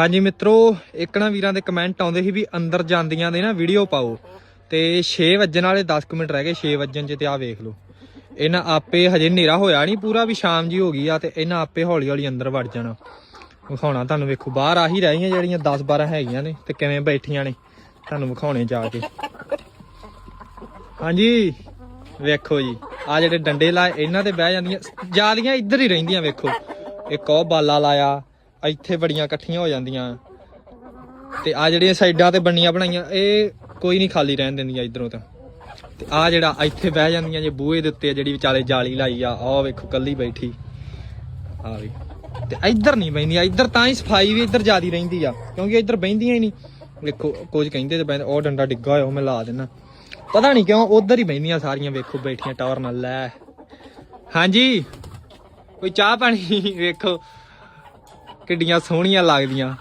ਹਾਂਜੀ ਮਿੱਤਰੋ, ਇੱਕ ਨਾ ਵੀਰਾਂ ਦੇ ਕਮੈਂਟ ਆਉਂਦੇ ਸੀ ਵੀ ਅੰਦਰ ਜਾਂਦੀਆਂ ਦੇ ਨਾ ਵੀਡੀਓ ਪਾਓ। ਤੇ 6 ਵੱਜਣ ਵਾਲੇ 10 ਕੁ ਮਿੰਟ ਰਹਿ ਗਏ 6 ਵੱਜਣ ਚ ਤੇ ਆ ਵੇਖ ਲਓ। ਇਹਨਾਂ ਆਪੇ ਹਜੇ ਹਨੇਰਾ ਹੋਇਆ ਨਹੀਂ ਪੂਰਾ ਵੀ ਸ਼ਾਮ ਜੀ ਹੋ ਗਈ ਆ ਤੇ ਇਹਨਾਂ ਆਪੇ ਹੌਲੀ ਹੌਲੀ ਅੰਦਰ ਵੜ ਜਾਣਾ। ਵਿਖਾਉਣਾ ਤੁਹਾਨੂੰ ਵੇਖੋ, ਬਾਹਰ ਆ ਹੀ ਰਹੀਆਂ ਜਿਹੜੀਆਂ 10 12 ਹੈਗੀਆਂ ਨੇ ਤੇ ਕਿਵੇਂ ਬੈਠੀਆਂ ਨੇ, ਤੁਹਾਨੂੰ ਵਿਖਾਉਣੇ ਜਾ ਕੇ। ਹਾਂਜੀ, ਵੇਖੋ ਜੀ ਆ ਜਿਹੜੇ ਡੰਡੇ ਲਾਏ ਇਹਨਾਂ ਤੇ ਬਹਿ ਜਾਂਦੀਆਂ ਜਿਆਦੀਆਂ ਇੱਧਰ ਹੀ ਰਹਿੰਦੀਆਂ, ਵੇਖੋ। ਇੱਕ ਉਹ ਬਾਲਾ ਲਾਇਆ ਇੱਥੇ ਬੜੀਆਂ ਇਕੱਠੀਆਂ ਹੋ ਜਾਂਦੀਆਂ। ਤੇ ਆ ਜਿਹੜੀਆਂ ਸਾਈਡਾਂ ਤੇ ਬੰਨੀਆਂ ਬਣਾਈਆਂ, ਇਹ ਕੋਈ ਨਹੀਂ ਖਾਲੀ ਰਹਿਣ ਦਿੰਦੀਆਂ ਇਧਰੋਂ ਤਾਂ। ਤੇ ਆ ਜਿਹੜਾ ਇੱਥੇ ਬਹਿ ਜਾਂਦੀਆਂ ਜੇ ਬੂਹੇ ਦੇ ਉੱਤੇ ਜਿਹੜੀ ਵਿਚਾਲੇ ਜਾਲੀ ਲਾਈ ਆ, ਆਹ ਵੇਖੋ ਕੱਲੀ ਬੈਠੀ। ਆ ਵੀ। ਤੇ ਇੱਧਰ ਨਹੀਂ ਬੈਂਦੀਆਂ ਇੱਧਰ ਤਾਂ ਹੀ ਸਫ਼ਾਈ ਵੀ ਇੱਧਰ ਜਿਆਦੀ ਰਹਿੰਦੀ ਆ, ਕਿਉਂਕਿ ਇੱਧਰ ਬੈਂਦੀਆਂ ਹੀ ਨਹੀਂ। ਵੇਖੋ, ਕੁਝ ਕਹਿੰਦੇ ਤੇ ਬੈਂਦੇ ਉਹ ਡੰਡਾ ਡਿੱਗਾ ਹੋਇਆ, ਉਹ ਮੈਂ ਲਾ ਦੇਣਾ ਪਤਾ ਨਹੀਂ ਕਿਉਂ ਉਧਰ ਹੀ ਬੈਂਦੀਆਂ ਸਾਰੀਆਂ, ਵੇਖੋ ਬੈਠੀਆਂ ਟਾਵਰ ਨਾਲ, ਲੈ। ਹਾਂਜੀ। ਕੋਈ ਚਾਹ ਪਾਣੀ? ਵੇਖੋ। ਕਿੱਡੀਆਂ ਸੋਹਣੀਆਂ ਲੱਗਦੀਆਂ।